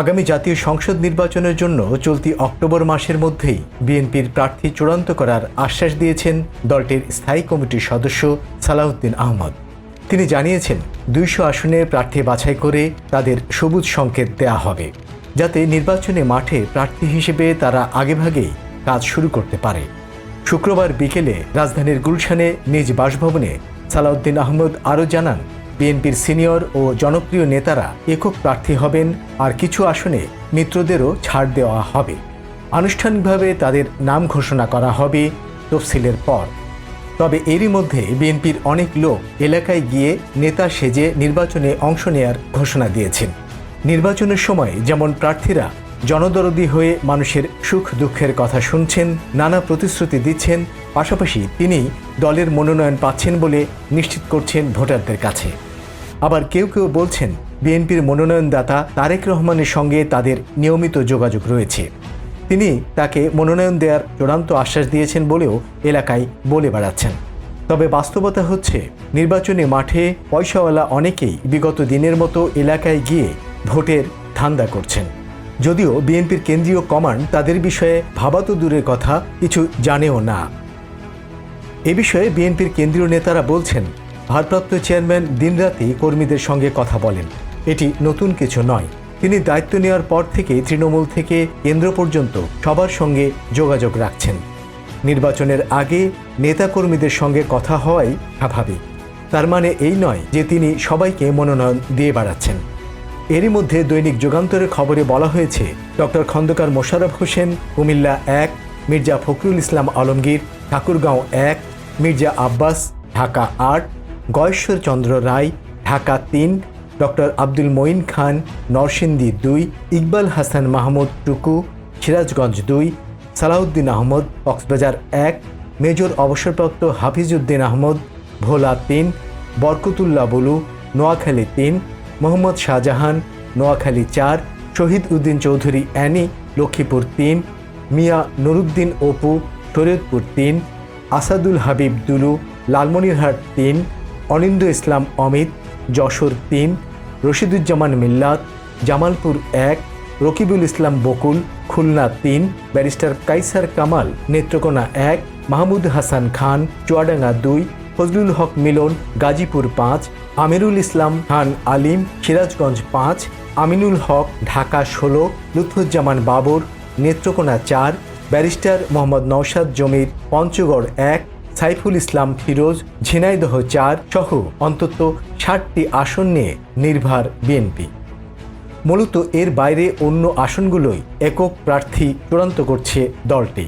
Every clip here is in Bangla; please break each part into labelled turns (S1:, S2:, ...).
S1: আগামী জাতীয় সংসদ নির্বাচনের জন্য চলতি অক্টোবর মাসের মধ্যেই বিএনপির প্রার্থী চূড়ান্ত করার আশ্বাস দিয়েছেন দলটির স্থায়ী কমিটির সদস্য সালাউদ্দিন আহমদ। তিনি জানিয়েছেন, দুইশো আসনে প্রার্থী বাছাই করে তাদের সবুজ সংকেত দেয়া হবে, যাতে নির্বাচনে মাঠে প্রার্থী হিসেবে তারা আগেভাগেই কাজ শুরু করতে পারে। শুক্রবার বিকেলে রাজধানীর গুলশানে নিজ বাসভবনে সালাউদ্দিন আহমদ আরও জানান বিএনপির সিনিয়র ও জনপ্রিয় নেতারা একক প্রার্থী হবেন আর কিছু আসনে মিত্রদেরও ছাড় দেওয়া হবে। আনুষ্ঠানিকভাবে তাদের নাম ঘোষণা করা হবে তফসিলের পর। তবে এরই মধ্যে বিএনপির অনেক লোক এলাকায় গিয়ে নেতা সেজে নির্বাচনে অংশ নেয়ার ঘোষণা দিয়েছেন। নির্বাচনের সময় যেমন প্রার্থীরা জনদরদি হয়ে মানুষের সুখ দুঃখের কথা শুনছেন, নানা প্রতিশ্রুতি দিচ্ছেন, পাশাপাশি তিনি দলের মনোনয়ন পাচ্ছেন বলে নিশ্চিত করছেন ভোটারদের কাছে। আবার কেউ কেউ বলছেন, বিএনপির মনোনয়নদাতা তারেক রহমানের সঙ্গে তাদের নিয়মিত যোগাযোগ রয়েছে। তিনি তাকে মনোনয়ন দেওয়ার চূড়ান্ত আশ্বাস দিয়েছেন বলেও এলাকায় বলে বেড়াচ্ছেন। তবে বাস্তবতা হচ্ছে, নির্বাচনী মাঠে পয়সাওয়ালা অনেকেই বিগত দিনের মতো এলাকায় গিয়ে ভোটের ধান্দা করছেন। যদিও বিএনপির কেন্দ্রীয় কমান্ড তাদের বিষয়ে ভাবাতো দূরের কথা কিছু জানেও না। এ বিষয়ে বিএনপির কেন্দ্রীয় নেতারা বলছেন ভারপ্রাপ্ত চেয়ারম্যান দিনরাতেই কর্মীদের সঙ্গে কথা বলেন। এটি নতুন কিছু নয়। তিনি দায়িত্ব নেওয়ার পর থেকে তৃণমূল থেকে কেন্দ্র পর্যন্ত সবার সঙ্গে যোগাযোগ রাখছেন। নির্বাচনের আগে নেতাকর্মীদের সঙ্গে কথা হওয়াই স্বাভাবিক। তার মানে এই নয় যে তিনি সবাইকে মনোনয়ন দিয়ে বাড়াচ্ছেন। এরই মধ্যে দৈনিক যুগান্তরের খবরে বলা হয়েছে ডক্টর খন্দকার মোশাররফ হোসেন, কুমিল্লা এক, মির্জা ফখরুল ইসলাম আলমগীর, ঠাকুরগাঁও এক, মির্জা আব্বাস, ঢাকা আট গয়েশ্বর চন্দ্র রায়, ঢাকা তিন, ডক্টর আব্দুল মঈন খান, নরসিংদী দুই, ইকবাল হাসান মাহমুদ টুকু, সিরাজগঞ্জ দুই, সালাউদ্দিন আহমদ কক্সবাজার এক, মেজর অবসরপ্রাপ্ত হাফিজউদ্দিন আহমদ ভোলা তিন, বরকতুল্লাহ বলু নোয়াখালী তিন, মোহাম্মদ শাহজাহান নোয়াখালী চার, শহীদ উদ্দিন চৌধুরী অ্যানি লক্ষ্মীপুর তিন, মিয়া নুরুদ্দিন অপু শরীয়তপুর তিন, আসাদুল হাবিব দুলু লালমনিরহাট তিন অনিন্দ ইসলাম অমিত, যশোর তিন, রশিদুজ্জামান মিল্লাত, জামালপুর এক, রকিবুল ইসলাম বকুল, খুলনা তিন, ব্যারিস্টার কাইসার কামাল, নেত্রকোনা এক, মাহমুদ হাসান খান, চুয়াডাঙ্গা দুই, ফজলুল হক মিলন, গাজীপুর পাঁচ, আমিরুল ইসলাম খান আলিম, সিরাজগঞ্জ পাঁচ, আমিনুল হক ঢাকা ষোলো, লুৎফুজ্জামান বাবর, নেত্রকোনা চার, ব্যারিস্টার মোহাম্মদ নওশাদ জমির পঞ্চগড় এক সাইফুল ইসলাম ফিরোজ, ঝিনাইদহ চার সহ অন্তত ষাটটি আসন নিয়ে নির্ভার বিএনপি। মূলত এর বাইরে অন্য আসনগুলোই একক প্রার্থী চূড়ান্ত করছে দলটি।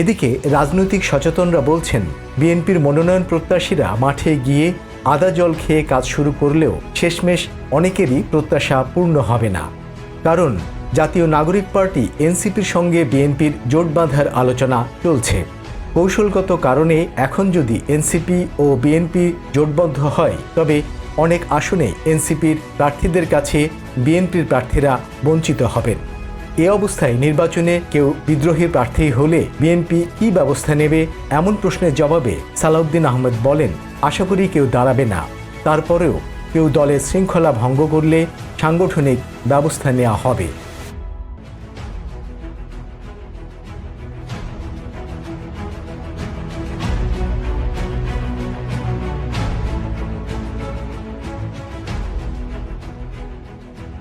S1: এদিকে রাজনৈতিক সচেতনরা বলছেন, বিএনপির মনোনয়ন প্রত্যাশীরা মাঠে গিয়ে আদা জল খেয়ে কাজ শুরু করলেও শেষমেশ অনেকেরই প্রত্যাশা পূর্ণ হবে না। কারণ জাতীয় নাগরিক পার্টি এনসিপির সঙ্গে বিএনপির জোট বাঁধার আলোচনা চলছে। কৌশলগত কারণে এখন যদি এনসিপি ও বিএনপি জোটবদ্ধ হয়, তবে অনেক আসনে এনসিপির প্রার্থীদের কাছে বিএনপির প্রার্থীরা বঞ্চিত হবেন। এ অবস্থায় নির্বাচনে কেউ বিদ্রোহী প্রার্থী হলে বিএনপি কি ব্যবস্থা নেবে এমন প্রশ্নের জবাবে সালাউদ্দিন আহমেদ বলেন, আশা করি কেউ দাঁড়াবে না। তারপরেও কেউ দলের শৃঙ্খলা ভঙ্গ করলে সাংগঠনিক ব্যবস্থা নেওয়া হবে।